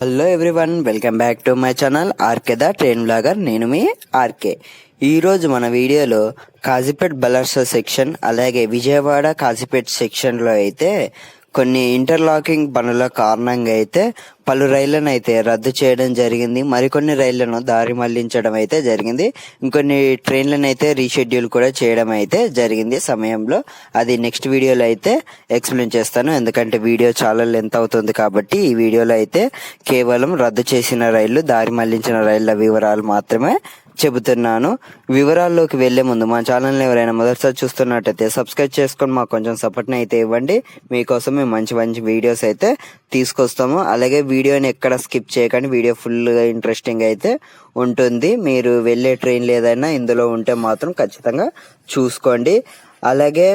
Hello everyone welcome back to my channel RK the train blogger నేను మీ RK ఈరోజు మన వీడియోలో కాజీపేట్ బలర్స సెక్షన్ అలాగే విజయవాడ కాజీపేట్ సెక్షన్లో అయితే కొన్ని ఇంటర్లాకింగ్ పనుల కారణంగా అయితే పలు రైళ్ళను అయితే రద్దు చేయడం జరిగింది. మరికొన్ని రైళ్ళను దారి మళ్ళించడం అయితే జరిగింది. ఇంకొన్ని ట్రైన్లను అయితే రీషెడ్యూల్ కూడా చేయడం అయితే జరిగింది సమయంలో. అది నెక్స్ట్ వీడియోలో అయితే ఎక్స్ప్లెయిన్ చేస్తాను. ఎందుకంటే వీడియో చాలా లెంత్ అవుతుంది కాబట్టి ఈ వీడియోలో అయితే కేవలం రద్దు చేసిన రైళ్ళు దారి మళ్ళించిన రైళ్ళ వివరాలు మాత్రమే చెబుతున్నాను. వివరాల్లోకి వెళ్ళే ముందు మా ఛానల్ని ఎవరైనా మొదటిసారి చూస్తున్నట్టయితే సబ్స్క్రైబ్ చేసుకొని మాకు కొంచెం సపోర్ట్ని అయితే ఇవ్వండి. మీకోసం మేము మంచి మంచి వీడియోస్ అయితే తీసుకొస్తాము. అలాగే వీడియోని ఎక్కడ స్కిప్ చేయకండి. వీడియో ఫుల్గా ఇంట్రెస్టింగ్ అయితే ఉంటుంది. మీరు వెళ్ళే ట్రైన్లు ఏదైనా ఇందులో ఉంటే మాత్రం ఖచ్చితంగా చూసుకోండి. అలాగే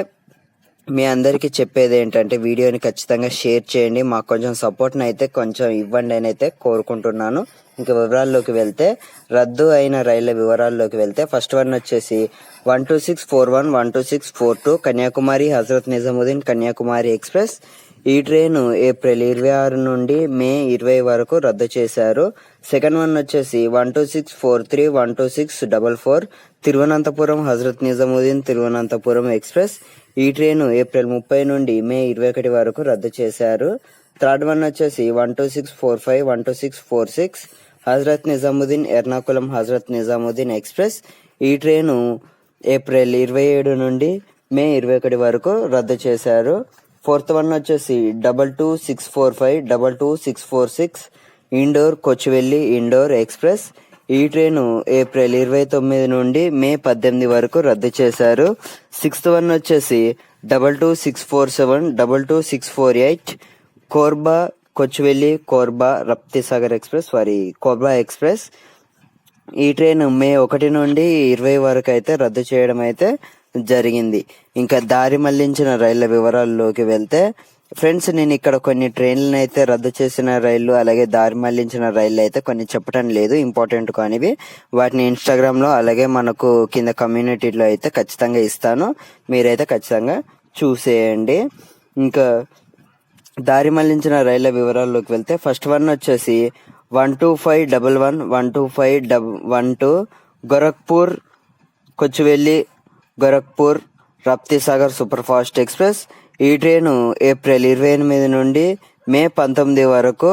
మీ అందరికీ చెప్పేది ఏంటంటే వీడియోని ఖచ్చితంగా షేర్ చేయండి. మాకు కొంచెం సపోర్ట్ని అయితే కొంచెం ఇవ్వండి అని అయితే కోరుకుంటున్నాను. ఇంకా వివరాల్లోకి వెళ్తే రద్దు అయిన రైళ్ళ వివరాల్లోకి వెళ్తే ఫస్ట్ వన్ వచ్చేసి one two six four one one two six four two Kanyakumari Hazrat Nizamuddin Kanyakumari express. ఈ ట్రైన్ ఏప్రిల్ ఇరవై ఆరు నుండి మే ఇరవై వరకు రద్దు చేశారు. సెకండ్ వన్ వచ్చేసి one two six four three one two six double four Thiruvananthapuram Hazrat Nizamuddin Thiruvananthapuram express. ఈ ట్రైన్ ఏప్రిల్ ముప్పై నుండి మే ఇరవై ఒకటి వరకు రద్దు చేశారు. థర్డ్ వన్ వచ్చేసి one two six four five one two six four six Hazrat Nizamuddin Ernakulam Hazrat Nizamuddin express. ఈ ట్రైను ఏప్రిల్ ఇరవై ఏడు నుండి మే ఇరవై ఒకటి వరకు రద్దు చేశారు. ఫోర్త్ వన్ వచ్చేసి double two six four five double two six four six Indore Kochuveli Indore express. ఈ ట్రైన్ ఏప్రిల్ ఇరవై తొమ్మిది నుండి మే పద్దెనిమిది వరకు రద్దు చేశారు. సిక్స్త్ వన్ వచ్చేసి double two six four seven double two six four eight Korba Kochuveli Korba Raptisagar express sorry Korba express. ఈ ట్రైన్ మే ఒకటి నుండి ఇరవై వరకు అయితే రద్దు చేయడం అయితే జరిగింది. ఇంకా దారి మళ్ళించిన రైళ్ళ వివరాల్లోకి వెళ్తే ఫ్రెండ్స్ నేను ఇక్కడ కొన్ని ట్రైన్లను అయితే రద్దు చేసిన రైళ్ళు అలాగే దారి మళ్ళించిన రైళ్ళు అయితే కొన్ని చెప్పడం లేదు ఇంపార్టెంట్ కానివి. వాటిని ఇన్స్టాగ్రామ్లో అలాగే మనకు కింద కమ్యూనిటీలో అయితే ఖచ్చితంగా ఇస్తాను. మీరైతే ఖచ్చితంగా చూసేయండి. ఇంకా దారి మళ్ళించిన రైళ్ళ వివరాల్లోకి వెళ్తే ఫస్ట్ వన్ వచ్చేసి one two five double one one two five double one two Gorakhpur Kochuveli Gorakhpur Raptisagar super fast express ఈ ట్రైను ఏప్రిల్ ఇరవై ఎనిమిది నుండి మే పంతొమ్మిది వరకు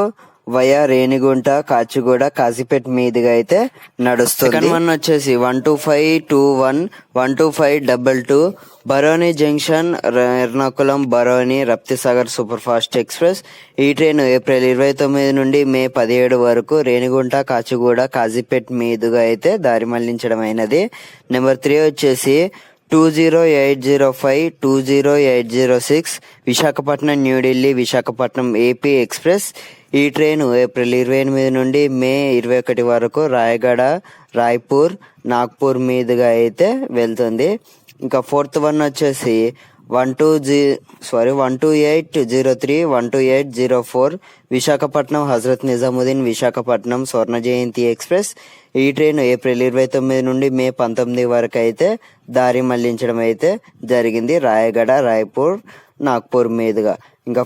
వయా రేణిగుంట కాచిగూడ కాజీపేట్ మీదుగా అయితే నడుస్తుంది. వన్ వచ్చేసి one two five two one one two five double two Barauni junction ర- Ernakulam Barauni Raptisagar super fast express. ఈ ట్రైన్ ఏప్రిల్ ఇరవై తొమ్మిది నుండి మే పదిహేడు వరకు రేణిగుంట కాచిగూడ కాజీపేట్ మీదుగా అయితే దారి మళ్ళించడం అయినది నెంబర్ త్రీ వచ్చేసి two zero eight zero five two zero eight zero six Visakhapatnam New Delhi Visakhapatnam AP express. ఈ ట్రైను ఏప్రిల్ ఇరవై ఎనిమిది నుండి మే ఇరవై ఒకటి వరకు రాయగడ రాయ్పూర్ నాగ్పూర్ మీదుగా అయితే వెళ్తుంది. ఇంకా ఫోర్త్ వన్ వచ్చేసి one two G sorry one two eight zero three one two eight zero four Visakhapatnam Hazrat Nizamuddin Visakhapatnam Swarna Jayanti express. ఈ ట్రైన్ ఏప్రిల్ ఇరవై తొమ్మిది నుండి మే పంతొమ్మిది వరకు అయితే దారి మళ్ళించడం అయితే జరిగింది. రాయగడ రాయ్పూర్ నాగ్పూర్ మీదుగా. ఇంకా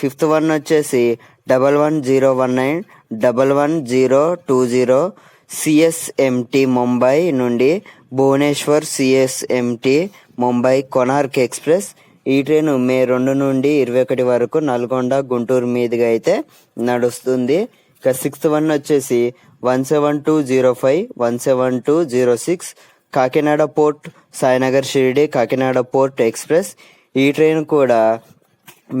ఫిఫ్త్ వన్ వచ్చేసి double one zero one nine double one zero two zero CSMT Mumbai నుండి భువనేశ్వర్ సిఎస్ఎంటి ముంబై కొనార్క్ ఎక్స్ప్రెస్. ఈ ట్రైన్ మే రెండు నుండి ఇరవై ఒకటి వరకు నల్గొండ గుంటూరు మీదుగా అయితే నడుస్తుంది. ఇక సిక్స్త్ వన్ వచ్చేసి one seven two zero five one seven two zero six Kakinada port Sainagar Shirdi Kakinada port express. ఈ ట్రైన్ కూడా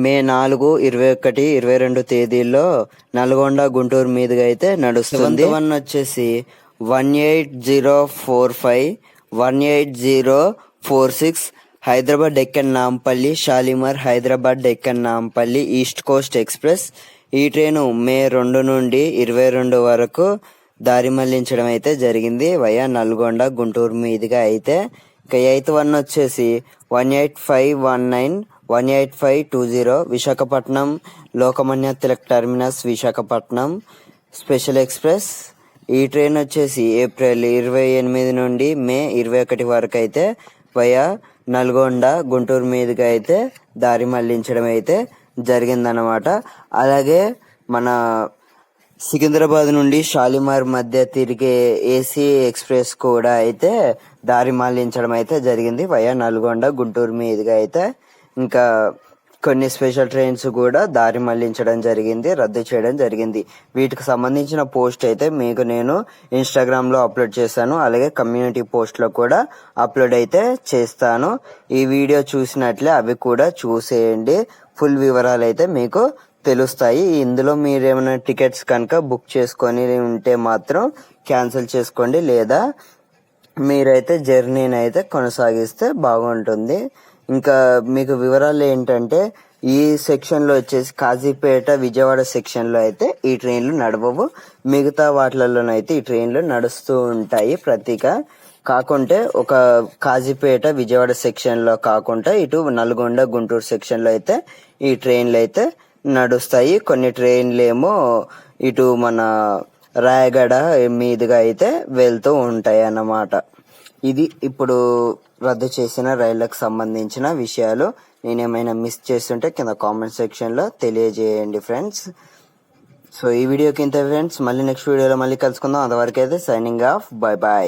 మే నాలుగు ఇరవై ఒకటి ఇరవై రెండు తేదీల్లో నల్గొండ గుంటూరు మీదుగా అయితే నడుస్తుంది. వన్ వచ్చేసి one eight zero four five one eight zero four six Hyderabad Deccan Nampally Shalimar Hyderabad Deccan Nampally east coast express. ఈ ట్రైను మే రెండు నుండి ఇరవై రెండు వరకు దారి మళ్ళించడం అయితే జరిగింది. వయా నల్గొండ గుంటూరు మీదుగా అయితే ఇక ఎయిత్ వన్ వచ్చేసి one eight five one nine one eight five two zero Visakhapatnam Lokmanya Tilak terminus Visakhapatnam special express. ఈ ట్రైన్ వచ్చేసి ఏప్రిల్ ఇరవై ఎనిమిది నుండి మే ఇరవై ఒకటి వరకు అయితే వయా నల్గొండ గుంటూరు మీదుగా అయితే దారి మళ్ళించడం అయితే జరిగిందనమాట అలాగే మన సికింద్రాబాద్ నుండి షాలిమార్ మధ్య తిరిగే ఏసీ ఎక్స్ప్రెస్ కూడా అయితే దారి మళ్ళించడం అయితే జరిగింది. వయా నల్గొండ గుంటూరు మీదుగా అయితే ఇంకా కొన్ని స్పెషల్ ట్రైన్స్ కూడా దారి మళ్ళించడం జరిగింది రద్దు చేయడం జరిగింది. వీటికి సంబంధించిన పోస్ట్ అయితే మీకు నేను ఇన్స్టాగ్రామ్లో అప్లోడ్ చేశాను. అలాగే కమ్యూనిటీ పోస్ట్లో కూడా అప్లోడ్ అయితే చేస్తాను. ఈ వీడియో చూసినట్లే అవి కూడా చూసేయండి. ఫుల్ వివరాలు అయితే మీకు తెలుస్తాయి. ఇందులో మీరు ఏమైనా టికెట్స్ కనుక బుక్ చేసుకొని ఉంటే మాత్రం క్యాన్సిల్ చేసుకోండి. లేదా మీరైతే జర్నీని అయితే కొనసాగిస్తే బాగుంటుంది. ఇంకా మీకు వివరాలు ఏంటంటే ఈ సెక్షన్లో వచ్చేసి కాజీపేట విజయవాడ సెక్షన్లో అయితే ఈ ట్రైన్లు నడవవు. మిగతా వాటిలలోనైతే ఈ ట్రైన్లు నడుస్తూ ఉంటాయి ప్రతిగా కాకుంటే ఒక కాజీపేట విజయవాడ సెక్షన్లో కాకుండా ఇటు నల్గొండ గుంటూరు సెక్షన్లో అయితే ఈ ట్రైన్లు అయితే నడుస్తాయి. కొన్ని ట్రైన్లు ఏమో ఇటు మన రాయగడ మీదుగా అయితే వెళ్తూ ఉంటాయి అన్నమాట. ఇది ఇప్పుడు రద్దు చేసిన రైళ్ళకు సంబంధించిన విషయాలు. నేనేమైనా మిస్ చేస్తుంటే కింద కామెంట్ సెక్షన్లో తెలియజేయండి ఫ్రెండ్స్. సో ఈ వీడియోకి ఇంత ఫ్రెండ్స్. మళ్ళీ నెక్స్ట్ వీడియోలో మళ్ళీ కలుసుకుందాం. అంతవరకు అయితే సైనింగ్ ఆఫ్. Bye bye